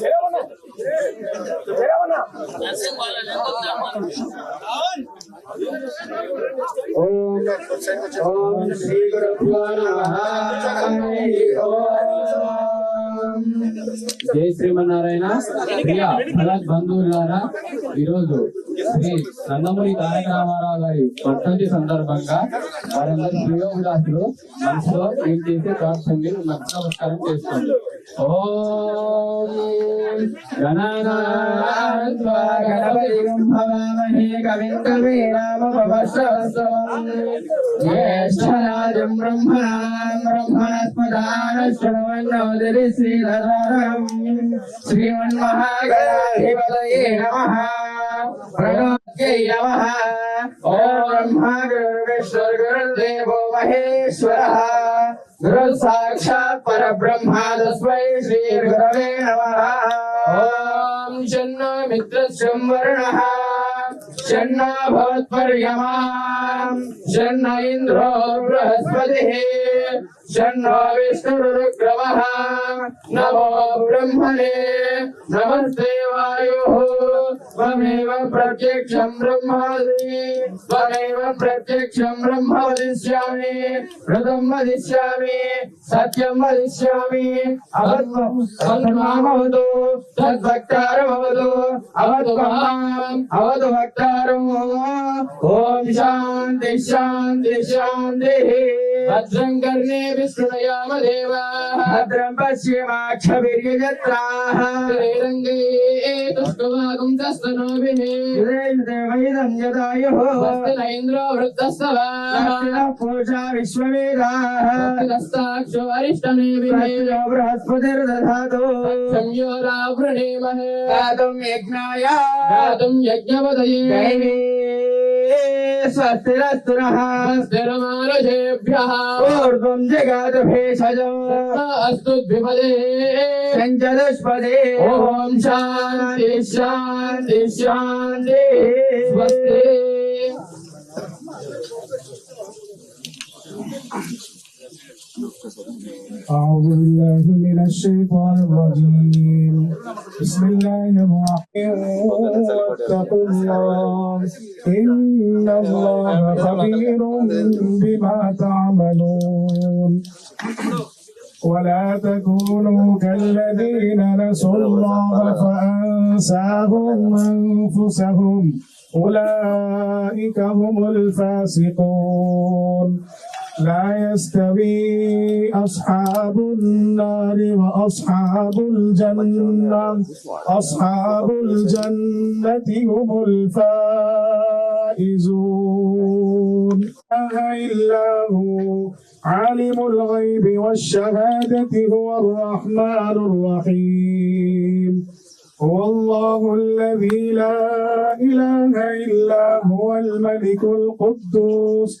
జరవన్నా ఓం ఓం శ్రీ గురుభ్యో జై శ్రీమన్నారాయణ. ప్రియ భరత్ బంధువులారా ఈరోజు శ్రీ నందమూరి తారక రామారావు గారి వర్ధంతి సందర్భంగా వారందరి ప్రియోగులాసులు మనసులో ఏం చేసే ప్రార్థనని నమస్కారం చేసుకోండి ఓం గణనాత్వా గణపతిం భవామహే కవిం కవీనామపవశ్రవస్తవం జ్యేష్ఠరాజం బ్రహ్మణాం బ్రహ్మణస్పదాన శృణవన్నోదరి శ్రీధరం శ్రీమన్మహాగణాధిపతయే నమః. ప్రణోద్యై నమః ఓం బ్రహ్మా साक्षात् परब्रह्मा तस्मै श्रीगुरवे नमः। ॐ शन्नो मित्रस्य वर्णः। शन्नो भवत्पर्यमा शन्न इन्द्रो बृहस्पतिः। शन्नो विष्णुरुक्रमः नमो ब्रह्मणे। नमस्ते वायु त्वमेव प्रत्यक्षं ब्रह्म त्वमेव प्रत्यक्षं ब्रह्म वदिष्यामि व्रतं वदिष्यामि सत्यं वदिष्यामि अवद्मामवतु तद्भक्तारमवतु अवतु माम् अवतु भक्तारम् ॐ शान्ति शान्ति शान्तिः भद्रं कर्णे विष्णुयाम देवाः भद्रं पश्येमाक्षभिर्यजत्राः रङ्गैस्तुवागुं तस्तनोभिः वैदं यदायुः नैन्द्रो वृत्तस्तवाः पूषा विश्ववेदास्ताक्षो अरिष्टमेभिः बृहस्पतिर्दधातु संयोरावृणेमहे दातुं यज्ञाय दातुं स्वस्तिरस्तु नः स्वस्तिरमानुषेभ्यः ऊर्ध्वं जगात भेषजम् अस्तु पञ्चदशपदे ॐ शान्ति शान्ति शान्ति। स्वस्ति। أعوذ بالله من الشيطان الرجيم. بسم الله الرحمن الرحيم. واتقوا الله إن الله خبير بما تعملون. ولا تكونوا كالذين نسوا الله فأنساهم أنفسهم. أولئك هم الفاسقون. لا يستوي أصحاب النار وأصحاب الجنة. أصحاب الجنة هم الفائزون. لا إلا هو عالم الغيب والشهادة هو الرحمن الرحيم. هو الله الذي لا إله إلا هو الملك القدوس.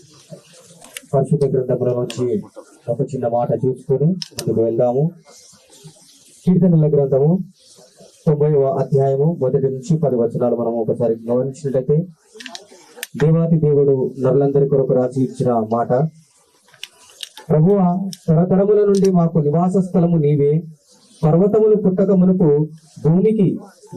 పరిశుద్ధ గ్రంథంలో నుంచి ఒక చిన్న మాట చూసుకొని ముందుకు వెళ్దాము. కీర్తనల గ్రంథము తొంభైవ అధ్యాయము మొదటి నుంచి పది వచనాలు మనం ఒకసారి గమనించినట్లయితే దేవాతి దేవుడు నరులందరి కొరకు రాసి ఇచ్చిన మాట ప్రభువ తరతరముల నుండి మాకు నివాస స్థలము నీవే. పర్వతములు పుట్టక మునుపు భూమికి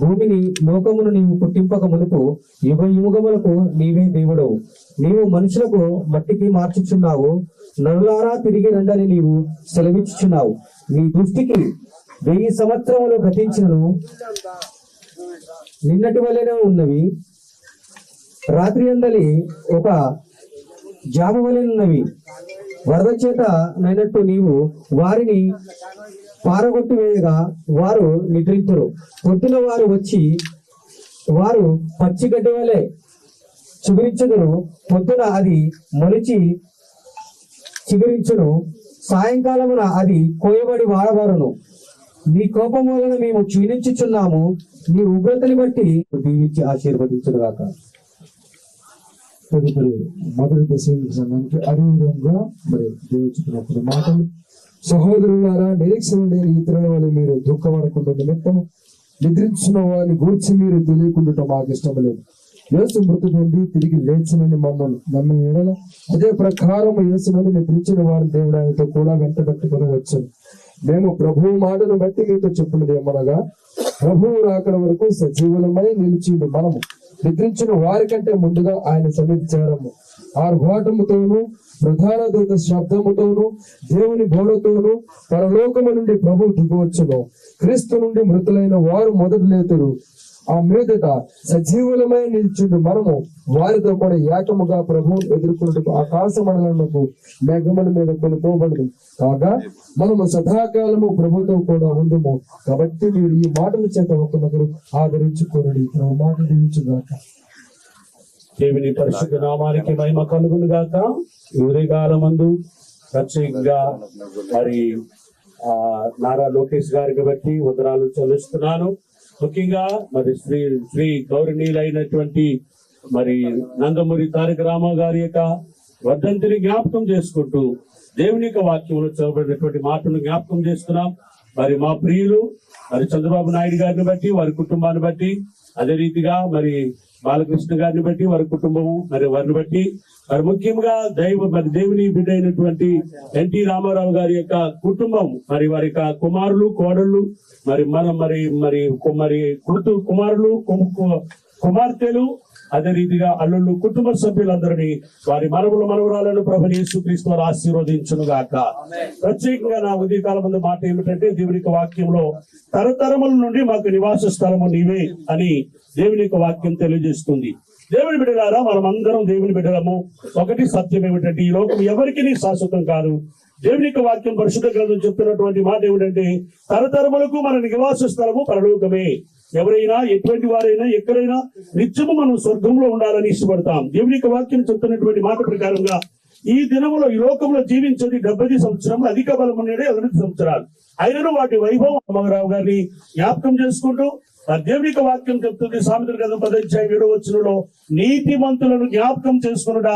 భూమిని లోకమును నీవు పుట్టింపక మునుపు యుగ యుగములకు నీవే దేవుడవు. నీవు మనుషులకు మట్టికి మార్చుచున్నావు. నరులారా తిరిగి రండని నీవు సెలవిచ్చుచున్నావు. నీ దృష్టికి వెయ్యి సంవత్సరములు గతించినను. నిన్నటి వలెనే ఉన్నవి. రాత్రి అందలి ఒక జామవలెనున్నవి వరద చేత నైనట్టు నీవు వారిని పారగొట్టి వేయగా వారు నిద్రింతురు. పొద్దున వారు వచ్చి వారు పచ్చిగడ్డి వలె చిగురించుదురు పొద్దున అది మొలిచి చిగురించును. సాయంకాలమున అది కోయబడి వాడవరును నీ కోపం వలన మేము క్షీణించుచున్నాము. నీ ఉగ్రతని బట్టి దీవించి ఆశీర్వదించుగాక తదుపరి మొదటి దశ సంఘానికి అదేవిధంగా మరి దేవుచుకున్నప్పుడు మాటలు సహోదరులారా నిరీక్షణ లేని ఇతరుల వల్ల మీరు దుఃఖపడకుండా నిమిత్తం నిద్రించిన వారిని గూర్చి మీరు తెలియకుండా మాకు ఇష్టం లేదు. యేసు మృతి పొంది తిరిగి లేచినని మమ్మల్ని నమ్మిన ఎడల అదే ప్రకారం యేసునని నిద్రించిన వారి దేవుడు ఆయనతో కూడా వెంట పెట్టుకుని వచ్చాను మేము ప్రభువు మాటను బట్టి మీతో చెప్పినది ఏమనగా ప్రభువు రాకడ వరకు సజీవులమై నిలిచిండు మనము. నిద్రించిన వారికంటే ముందుగా ఆయన సన్నిధి చేరము. ఆర్భాటముతోను ప్రధాన దూత శబ్దముతోను దేవుని బోరతోను పరలోకము నుండి ప్రభు దిగవచ్చును. క్రీస్తు నుండి మృతులైన వారు మొదటి లేతురు. ఆ మీదట సజీవులమై నిల్చుండు మనము వారితో కూడా ఏకముగా ప్రభువును ఎదుర్కొన్నట్టు ఆకాశ మండలకు మేఘముల మీద కొనుకోబడదు కాగా మనము సదాకాలము ప్రభుతో కూడా ఉందము కాబట్టి మీరు ఈ మాటల చేత ఒకరినొకరు ఆదరించుకోరడి మాట దించుగాక దేవుని పరిశుద్ధ నామానికి మహిమ కలుగును గాక. ఈ ఉదయకాలమందు ప్రత్యేకంగా మరి ఆ నారా లోకేష్ గారికి బట్టి ఉదరాలు చెల్లిస్తున్నాను. ముఖ్యంగా మరి శ్రీ శ్రీ గౌరణీయులైనటువంటి మరి నందమూరి తారక రామ గారి యొక్క వర్ధంతిని జ్ఞాపకం చేసుకుంటూ దేవుని యొక్క వాక్యంలో చదవబడినటువంటి మాటను జ్ఞాపకం చేస్తున్నాం. మరి మా ప్రియులు మరి చంద్రబాబు నాయుడు గారిని బట్టి వారి కుటుంబాన్ని బట్టి అదే రీతిగా మరి బాలకృష్ణ గారిని బట్టి వారి కుటుంబము మరి వారిని బట్టి. మరి ముఖ్యంగా దైవ మరి దేవుని బిడ్డ అయినటువంటి ఎన్టీ రామారావు గారి యొక్క కుటుంబం మరి వారి యొక్క కుమారులు కోడళ్ళు మరి మన మరి మరి మరి కుమారులు కుమార్తెలు అదే రీతిగా అల్లుళ్ళు కుటుంబ సభ్యులందరినీ వారి మనవుల మనవరాలను ప్రభు యేసుక్రీస్తు వారు ఆశీర్వదించును గాక. ప్రత్యేకంగా నా ఉదయకాలం ముందు మాట ఏమిటంటే దేవుని యొక్క వాక్యంలో తరతరముల నుండి మాకు నివాస స్థలము నీవే అని దేవుని యొక్క వాక్యం తెలియజేస్తుంది. దేవుని బిడ్డలారా మనం అందరం దేవుని బిడ్డలము. ఒకటి సత్యం ఏమిటంటే ఈ లోకం ఎవరికి శాశ్వతం కాదు. దేవుని యొక్క వాక్యం పరిశుద్ధ గ్రంథం చెప్తున్నటువంటి మాట ఏమిటంటే తరతరములకు మన నివాస స్థలము పరలోకమే. ఎవరైనా ఎటువంటి వారైనా ఎక్కడైనా నిత్యము మనం స్వర్గంలో ఉండాలని ఇష్టపడతాం. దేవుని యొక్క వాక్యం చెప్తున్నటువంటి మాట ప్రకారంగా ఈ దినములో ఈ లోకంలో జీవించేది డెబ్బై సంవత్సరం అధిక బలం ఉండేది ఎనిమిది సంవత్సరాలు. అయినను వాటి వైభవం రామారావు గారిని జ్ఞాపకం చేసుకుంటూ ఆ దేవుని యొక్క వాక్యం చెప్తుంది సామెతల గ్రంథం పదధ్యాయం ఏడో వచ్చినలో నీతిమంతులను జ్ఞాపకం చేసుకునుట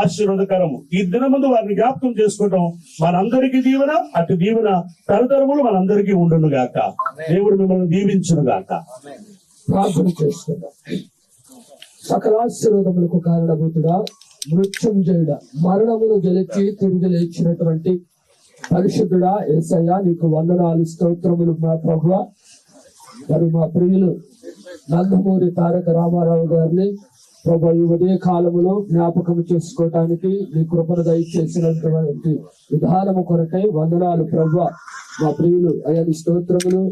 ఆశీర్వదకరము. ఈ దినమందు వారిని జ్ఞాపకం చేసుకోవడం మనందరికీ దీవెన అటు దీవెన తరతరములు మనందరికీ ఉండును గాక. దేవుడు మిమ్మల్ని దీవించును గాక. ప్రార్థన చేస్తున్నా సకలాశీర్వాదములకు కారణభూతుడా మృత్యుంజయుడ మరణమును గెలిచి తిరిగి లేచినటువంటి పరిశుద్ధుడా ఏసయ్య నీకు వందనాలు స్తోత్రములు మా ప్రభు మరి మా ప్రియులు నందమూరి తారక రామారావు గారిని ప్రభు ఈ ఉదయ కాలములో జ్ఞాపకం చేసుకోవటానికి నీ కృపను దయచేసినటువంటి విధానము కొరకై వందనాలు ప్రభు. మా ప్రియులు అయ్యా నీ స్తోత్రములు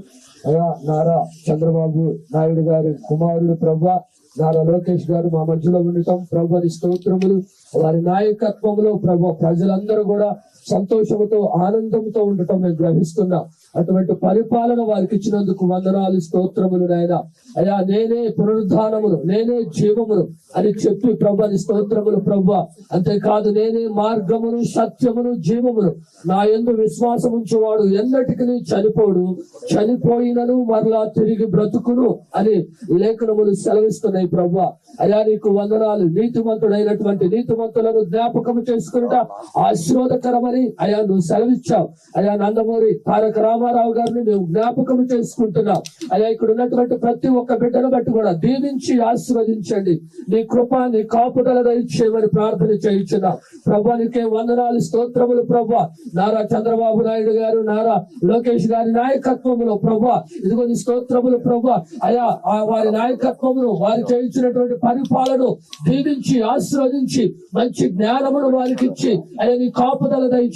అయ్యా నారా చంద్రబాబు నాయుడు గారి కుమారుడు ప్రభు. నారా లోకేష్ గారు మా మధ్యలో ఉండటం. ప్రభుత్వ స్తోత్రములు. వారి నాయకత్వంలో ప్రభు ప్రజలందరూ కూడా సంతోషముతో ఆనందంతో ఉండటం మేము గ్రహిస్తున్నాం. అటువంటి పరిపాలన వారికి ఇచ్చినందుకు వందనాలు స్తోత్రములు నాయన. అయ్యా నేనే పునరుద్ధానమును నేనే జీవమును అని చెప్పి ప్రభు అని స్తోత్రములు ప్రభు. అంతేకాదు నేనే మార్గమును సత్యమును జీవమును నా ఎందు విశ్వాసం ఉంచువాడు ఎన్నటికి చనిపోడు. చనిపోయినను మరలా తిరిగి బ్రతుకును అని లేఖనములు సెలవిస్తున్నాయి ప్రభు. అయా నీకు వందనాలు. నీతిమంతుడైనటువంటి నీతిమంతులను జ్ఞాపకం చేసుకునుట ఆశీర్వాదకరమని అయా నువ్వు సెలవిచ్చావు. అయా నందమూరి తారక రామారావు గారిని మేము జ్ఞాపకం చేసుకుంటున్నాం. అయా ఇక్కడ ఉన్నటువంటి ప్రతి ఒక్క బిడ్డను బట్టి కూడా దీవించి ఆశీర్వదించండి. నీ కృప నీ కాపుదల దయచేయమని ప్రార్థన చేయించున్నాం. ప్రభా నీకే వందనాలు స్తోత్రములు ప్రభా. నారా చంద్రబాబు నాయుడు గారు నారా లోకేష్ గారి నాయకత్వంలో ప్రభా. ఇదిగో నీ స్తోత్రములు ప్రభా. అయా వారి నాయకత్వమును వారు చేయించినటువంటి పరిపాలన దీవించి ఆశీర్వదించి మంచి జ్ఞానమును వారికి ఇచ్చి అయ్యా నీ కాపుదల దయ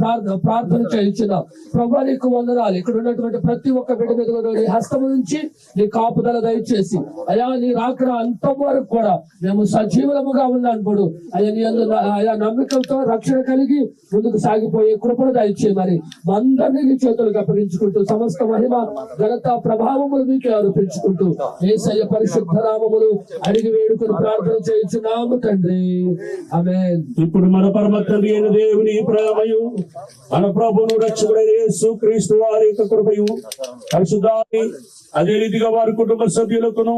ప్రార్థన ప్రార్థన చేయించున్నాం ప్రభా నీకు వందనాలు. ఇక్కడ ఉన్నటువంటి ప్రతి ఒక్క బిడ్డ మీద కూడా నీ హస్తం నుంచి నీ కాపుదల దయచేసి అయా నీ రాకడ అంతం వరకు కూడా మేము సజీవులముగా ఉన్నప్పుడు అయ్యా నీ అందు ఆయా నమ్మకంతో రక్షణ కలిగి ముందుకు సాగిపోయే కృపను దయచే మరి అందరినీ నీ చేతులకు అప్పగించుకుంటూ సమస్త మహిమ ఘనత ప్రభావములు మీకే ఆరోపించుకుంటూ ఏసయ్య పరిశుద్ధ నామములు అడిగి వేడుకొని ప్రార్థన చేయించున్నాము తండ్రి. ఇప్పుడు మన పరమ తండ్రి అయిన దేవుని ప్రేమయు మన ప్రభును రక్షకుడైన యేసు క్రీస్తు వారి యొక్క కృపయు పరిశుద్ధాన్ని అదే రీతిగా వారి కుటుంబ సభ్యులకును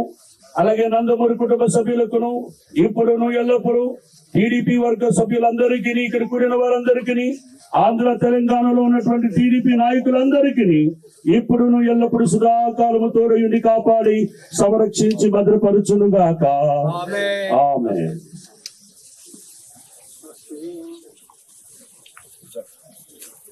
అలాగే నందమూరి కుటుంబ సభ్యులకును ఇప్పుడును ఎల్లప్పుడూ టీడీపీ వర్గ సభ్యులందరికీ ఇక్కడ కూడిన వారందరికీ ఆంధ్ర తెలంగాణలో ఉన్నటువంటి టీడీపీ నాయకులందరికీ ఇప్పుడును ఎల్లప్పుడు సుధాకాలము తోడయుండి కాపాడి సంరక్షించి భద్రపరచునుగాక. ఆమె